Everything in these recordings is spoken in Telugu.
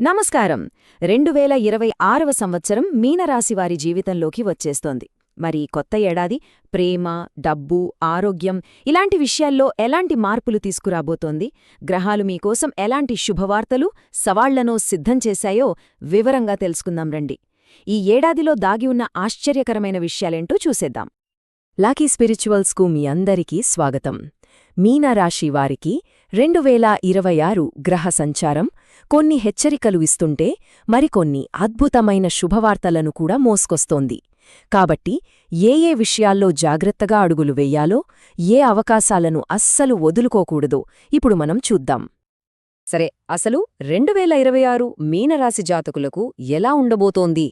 నమస్కారం. రెండు వేల ఇరవై ఆరవ సంవత్సరం మీనరాశివారి జీవితంలోకి వచ్చేస్తోంది. మరి కొత్త ఏడాది ప్రేమ డబ్బు ఆరోగ్యం ఇలాంటి విషయాల్లో ఎలాంటి మార్పులు తీసుకురాబోతోంది? గ్రహాలు మీకోసం ఎలాంటి శుభవార్తలు సవాళ్ళను సిద్ధం చేశాయో వివరంగా తెలుసుకుందాం రండి. ఈ ఏడాదిలో దాగి ఉన్న ఆశ్చర్యకరమైన విషయాలేంటో చూసేద్దాం. లాకీ స్పిరిచువల్స్కు మీ అందరికీ స్వాగతం. మీనరాశి వారికి రెండు వేల ఇరవై ఆరు గ్రహ సంచారం కొన్ని హెచ్చరికలు ఇస్తుంటే మరికొన్ని అద్భుతమైన శుభవార్తలను కూడా మోసుకొస్తోంది. కాబట్టి ఏ ఏ విషయాల్లో జాగ్రత్తగా అడుగులు వెయ్యాలో ఏ అవకాశాలను అస్సలు వదులుకోకూడదో ఇప్పుడు మనం చూద్దాం. సరే అసలు రెండు వేల ఇరవై ఆరు మీనరాశి జాతకులకు ఎలా ఉండబోతోంది?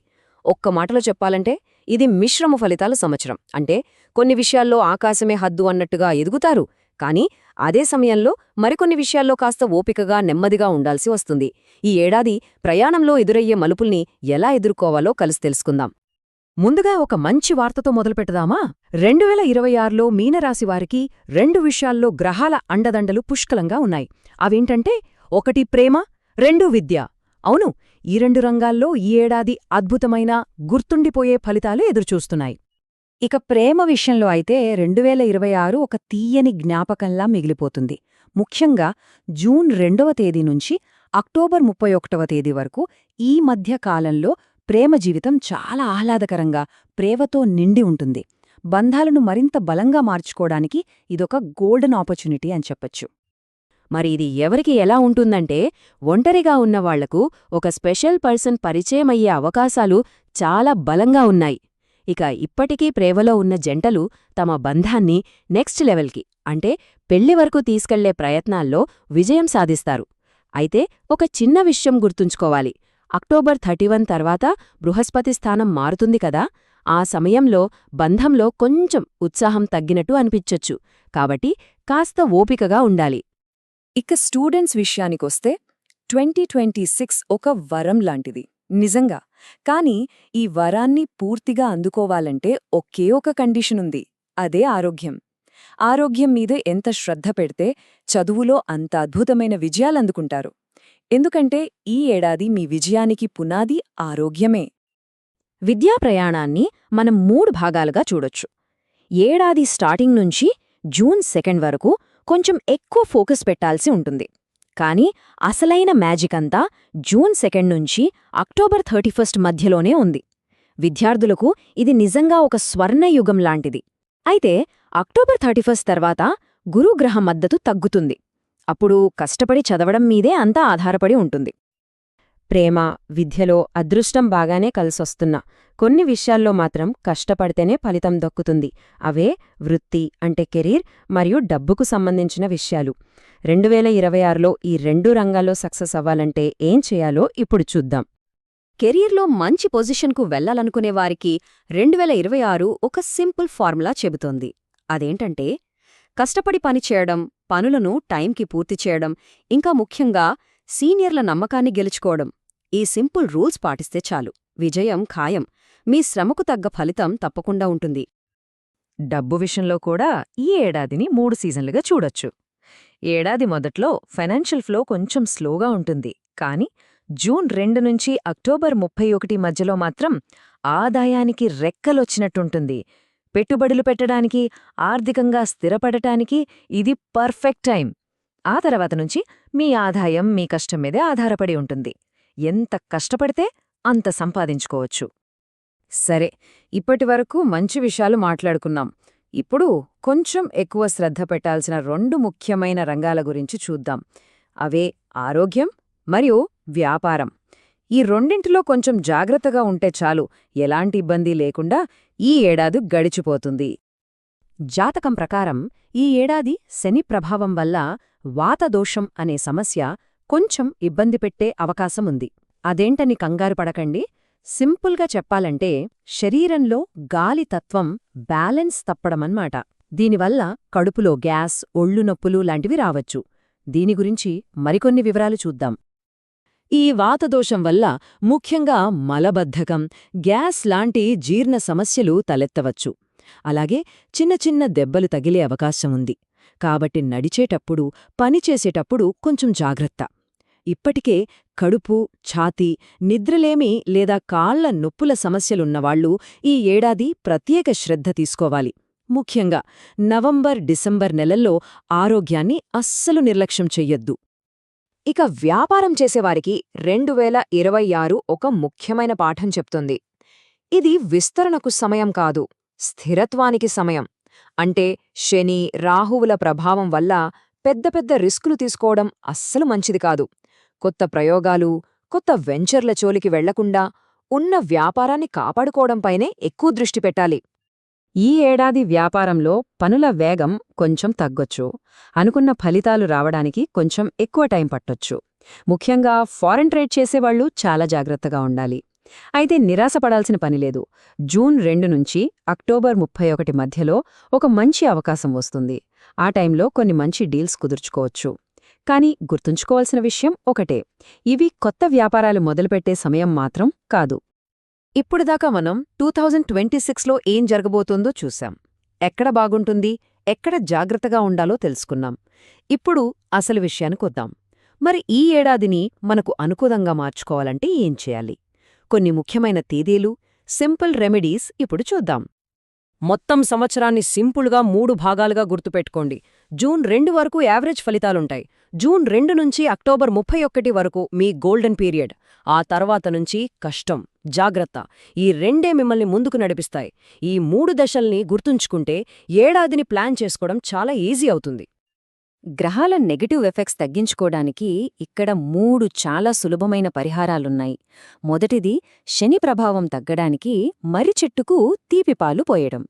ఒక్క మాటలో చెప్పాలంటే ఇది మిశ్రమ ఫలితాల సంవత్సరం. అంటే కొన్ని విషయాల్లో ఆకాశమే హద్దు అన్నట్టుగా ఎదుగుతారు. కానీ అదే సమయంలో మరికొన్ని విషయాల్లో కాస్త ఓపికగా నెమ్మదిగా ఉండాల్సి వస్తుంది. ఈ ఏడాది ప్రయాణంలో ఎదురయ్యే మలుపుల్ని ఎలా ఎదుర్కోవాలో కలిసి తెలుసుకుందాం. ముందుగా ఒక మంచి వార్తతో మొదలుపెట్టదామా రెండు వేల ఇరవై ఆరులో మీనరాశివారికి రెండు విషయాల్లో గ్రహాల అండదండలు పుష్కలంగా ఉన్నాయి. అవేంటంటే ఒకటి ప్రేమ రెండు విద్య. అవును ఈ రెండు రంగాల్లో ఈ ఏడాది అద్భుతమైన గుర్తుండిపోయే ఫలితాలు ఎదురుచూస్తున్నాయి. ఇక ప్రేమ విషయంలో అయితే రెండు వేల ఇరవై ఆరు ఒక తీయని జ్ఞాపకంలా మిగిలిపోతుంది. ముఖ్యంగా జూన్ రెండవ తేదీ నుంచి అక్టోబర్ ముప్పై ఒకటవ తేదీ వరకు ఈ మధ్య కాలంలో ప్రేమ జీవితం చాలా ఆహ్లాదకరంగా ప్రేమతో నిండి ఉంటుంది. బంధాలను మరింత బలంగా మార్చుకోవడానికి ఇదొక గోల్డెన్ ఆపర్చునిటీ అని చెప్పొచ్చు. మరి ఇది ఎవరికి ఎలా ఉంటుందంటే ఒంటరిగా ఉన్నవాళ్ళకు ఒక స్పెషల్ పర్సన్ పరిచయమయ్యే అవకాశాలు చాలా బలంగా ఉన్నాయి. ఇక ఇప్పటికీ ప్రేమలో ఉన్న జంటలు తమ బంధాన్ని నెక్స్ట్ లెవెల్కి అంటే పెళ్ళి వరకు తీసుకెళ్ళే ప్రయత్నాల్లో విజయం సాధిస్తారు. అయితే ఒక చిన్న విషయం గుర్తుంచుకోవాలి. అక్టోబర్ థర్టీవన్ తర్వాత బృహస్పతి స్థానం మారుతుంది కదా ఆ సమయంలో బంధంలో కొంచెం ఉత్సాహం తగ్గినట్టు అనిపించొచ్చు. కాబట్టి కాస్త ఓపికగా ఉండాలి. ఇక స్టూడెంట్స్ విషయానికొస్తే ట్వంటీ ట్వంటీ సిక్స్ ఒక వరం లాంటిది. నిజంగా. కానీ ఈ వరాన్ని పూర్తిగా అందుకోవాలంటే ఒకే ఒక కండిషన్ ఉంది. అదే ఆరోగ్యం. ఆరోగ్యం మీద ఎంత శ్రద్ధ పెడితే చదువులో అంత అద్భుతమైన విజయాలందుకుంటారు ఎందుకంటే ఈ ఏడాది మీ విజయానికి పునాది ఆరోగ్యమే. విద్యా ప్రయాణాన్ని మనం మూడు భాగాలుగా చూడొచ్చు. ఏడాది స్టార్టింగ్ నుంచి జూన్ సెకండ్ వరకు కొంచెం ఎక్కువ ఫోకస్ పెట్టాల్సి ఉంటుంది. కానీ అసలైన మ్యాజిక్ అంతా జూన్ సెకండ్ నుంచి అక్టోబర్ థర్టీఫస్ట్ మధ్యలోనే ఉంది. విద్యార్థులకు ఇది నిజంగా ఒక స్వర్ణయుగం లాంటిది. అయితే అక్టోబర్ థర్టీఫస్ట్ తర్వాత గురుగ్రహ మద్దతు తగ్గుతుంది. అప్పుడు కష్టపడి చదవడం మీదే అంతా ఆధారపడి ఉంటుంది. ప్రేమ విద్యలో అదృష్టం బాగానే కలిసొస్తున్నా కొన్ని విషయాల్లో మాత్రం కష్టపడితేనే ఫలితం దక్కుతుంది. అవే వృత్తి అంటే కెరీర్ మరియు డబ్బుకు సంబంధించిన విషయాలు. రెండు వేల ఇరవై ఆరులో ఈ రెండు రంగాల్లో సక్సెస్ అవ్వాలంటే ఏం చేయాలో ఇప్పుడు చూద్దాం. కెరీర్లో మంచి పొజిషన్కు వెళ్ళాలనుకునేవారికి రెండు వేల ఇరవై ఆరు ఒక సింపుల్ ఫార్ములా చెబుతోంది. అదేంటంటే కష్టపడి పనిచేయడం పనులను టైంకి పూర్తి చేయడం ఇంకా ముఖ్యంగా సీనియర్ల నమ్మకాన్ని గెలుచుకోవడం. ఈ సింపుల్ రూల్స్ పాటిస్తే చాలు. విజయం ఖాయం. మీ శ్రమకు తగ్గ ఫలితం తప్పకుండా ఉంటుంది. డబ్బు విషయంలో కూడా ఈ ఏడాదిని మూడు సీజన్లుగా చూడొచ్చు. ఏడాది మొదట్లో ఫైనాన్షియల్ ఫ్లో కొంచెం స్లోగా ఉంటుంది. కానీ జూన్ రెండు నుంచి అక్టోబర్ ముప్పై ఒకటి మధ్యలో మాత్రం ఆదాయానికి రెక్కలొచ్చినట్టుంటుంది. పెట్టుబడులు పెట్టడానికి ఆర్థికంగా స్థిరపడటానికి ఇది పర్ఫెక్ట్ టైం ఆ తర్వాత నుంచి మీ ఆదాయం మీ కష్టం మీదే ఆధారపడి ఉంటుంది. ఎంత కష్టపడితే అంత సంపాదించుకోవచ్చు. సరే ఇప్పటివరకు మంచి విషయాలు మాట్లాడుకున్నాం. ఇప్పుడు కొంచెం ఎక్కువ శ్రద్ధ పెట్టాల్సిన రెండు ముఖ్యమైన రంగాల గురించి చూద్దాం. అవే ఆరోగ్యం మరియు వ్యాపారం. ఈ రెండింటిలో కొంచెం జాగ్రత్తగా ఉంటే చాలు ఎలాంటి ఇబ్బంది లేకుండా ఈ ఏడాది గడిచిపోతుంది. జాతకం ప్రకారం ఈ ఏడాది శని ప్రభావం వల్ల వాతదోషం అనే సమస్య కొంచెం ఇబ్బంది పెట్టే అవకాశముంది అదేంటని కంగారు పడకండి. సింపుల్గా చెప్పాలంటే శరీరంలో గాలి తత్వం బ్యాలెన్స్ తప్పడమన్మాట దీనివల్ల కడుపులో గ్యాస్ ఒళ్ళు నొప్పులు లాంటివి రావచ్చు. దీని గురించి మరికొన్ని వివరాలు చూద్దాం. ఈ వాతదోషం వల్ల ముఖ్యంగా మలబద్ధకం గ్యాస్ లాంటి జీర్ణ సమస్యలు తలెత్తవచ్చు. అలాగే చిన్న చిన్న దెబ్బలు తగిలే అవకాశం ఉంది. కాబట్టి నడిచేటప్పుడు పనిచేసేటప్పుడు కొంచెం జాగ్రత్త. ఇప్పటికే కడుపు ఛాతీ నిద్రలేమి లేదా కాళ్ళ నొప్పుల సమస్యలున్నవాళ్ళు ఈ ఏడాది ప్రత్యేక శ్రద్ధ తీసుకోవాలి. ముఖ్యంగా నవంబర్ డిసెంబర్ నెలల్లో ఆరోగ్యాన్ని అస్సలు నిర్లక్ష్యం చెయ్యొద్దు. ఇక వ్యాపారం చేసేవారికి రెండు వేల ఇరవై ఆరు ఒక ముఖ్యమైన పాఠం చెప్తుంది. ఇది విస్తరణకు సమయం కాదు స్థిరత్వానికి సమయం. అంటే శని రాహువుల ప్రభావం వల్ల పెద్ద పెద్ద రిస్కులు తీసుకోవడం అస్సలు మంచిది కాదు. కొత్త ప్రయోగాలు కొత్త వెంచర్ల చోలికి వెళ్ళకుండా ఉన్న వ్యాపారాన్ని కాపాడుకోవడంపైనే ఎక్కువ దృష్టి పెట్టాలి. ఈ ఏడాది వ్యాపారంలో పనుల వేగం కొంచెం తగ్గొచ్చు. అనుకున్న ఫలితాలు రావడానికి కొంచెం ఎక్కువ టైం పట్టొచ్చు. ముఖ్యంగా ఫారెన్ ట్రేడ్ చేసేవాళ్ళు చాలా జాగ్రత్తగా ఉండాలి. అయితే నిరాశపడాల్సిన పనిలేదు జూన్ రెండు నుంచి అక్టోబర్ ముప్పై ఒకటి మధ్యలో ఒక మంచి అవకాశం వస్తుంది. ఆ టైంలో కొన్ని మంచి డీల్స్ కుదుర్చుకోవచ్చు. కానీ గుర్తుంచుకోవాల్సిన విషయం ఒకటే. ఇవి కొత్త వ్యాపారాలు మొదలుపెట్టే సమయం మాత్రం కాదు. ఇప్పుడుదాకా మనం టూ థౌజండ్ ట్వంటీ సిక్స్లో ఏం జరగబోతుందో చూశాం. ఎక్కడ బాగుంటుంది ఎక్కడ జాగ్రత్తగా ఉండాలో తెలుసుకున్నాం. ఇప్పుడు అసలు విషయానికొద్దాం మరి ఈ ఏడాదిని మనకు అనుకూలంగా మార్చుకోవాలంటే ఏం చేయాలి? కొన్ని ముఖ్యమైన తేదీలు సింపుల్ రెమెడీస్ ఇప్పుడు చూద్దాం. మొత్తం సంవత్సరాన్ని సింపుల్గా మూడు భాగాలుగా గుర్తుపెట్టుకోండి. జూన్ రెండు వరకు యావరేజ్ ఫలితాలుంటాయి. జూన్ రెండు నుంచి అక్టోబర్ ముప్పై ఒకటి వరకు మీ గోల్డెన్ పీరియడ్. ఆ తర్వాత నుంచి కష్టం జాగ్రత్త. ఈ రెండే మిమ్మల్ని ముందుకు నడిపిస్తాయి. ఈ మూడు దశల్ని గుర్తుంచుకుంటే ఏడాదిని ప్లాన్ చేసుకోవడం చాలా ఈజీ అవుతుంది. గ్రహాల నెగటివ్ ఎఫెక్ట్స్ తగ్గించుకోవడానికి ఇక్కడ మూడు చాలా సులభమైన పరిహారాలున్నాయి. మొదటిది శని ప్రభావం తగ్గడానికి మర్రి చెట్టుకు తీపిపాలు పోయడం.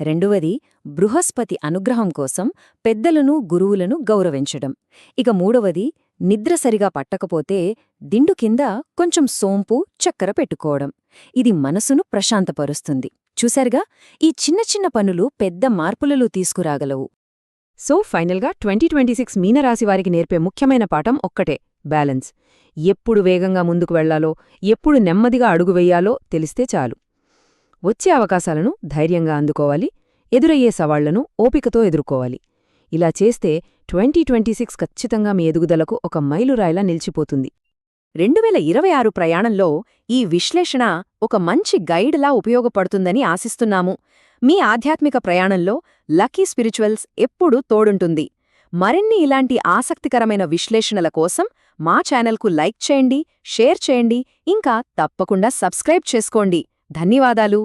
రెండవది బృహస్పతి అనుగ్రహం కోసం పెద్దలను గురువులను గౌరవించడం. ఇక మూడవది నిద్ర సరిగా పట్టకపోతే దిండు కింద కొంచెం సోంపు చక్కెర పెట్టుకోవడం. ఇది మనసును ప్రశాంతపరుస్తుంది. చూశారుగా? ఈ చిన్న చిన్న పనులు పెద్ద మార్పులలో తీసుకురాగలవు. సో ఫైనల్గా ట్వంటీ ట్వంటీ సిక్స్ మీనరాశివారికి నేర్పే ముఖ్యమైన పాఠం ఒక్కటే బ్యాలెన్స్. ఎప్పుడు వేగంగా ముందుకు వెళ్ళాలో ఎప్పుడు నెమ్మదిగా అడుగు వెయ్యాలో తెలిస్తే చాలు. వచ్చే అవకాశాలను ధైర్యంగా అందుకోవాలి ఎదురయ్యే సవాళ్ళను ఓపికతో ఎదుర్కోవాలి. ఇలా చేస్తే ట్వంటీ ట్వంటీ సిక్స్ ఖచ్చితంగా మీ ఎదుగుదలకు ఒక మైలురాయిలా నిలిచిపోతుంది. రెండువేల ఇరవై ఆరు ప్రయాణంలో ఈ విశ్లేషణ ఒక మంచి గైడ్లా ఉపయోగపడుతుందని ఆశిస్తున్నాము. మీ ఆధ్యాత్మిక ప్రయాణంలో లక్కీ స్పిరిచువల్స్ ఎప్పుడూ తోడుంటుంది. మరిన్ని ఇలాంటి ఆసక్తికరమైన విశ్లేషణల కోసం మా ఛానల్కు లైక్ చేయండి షేర్ చేయండి ఇంకా తప్పకుండా సబ్స్క్రైబ్ చేసుకోండి. ధన్యవాదాలు.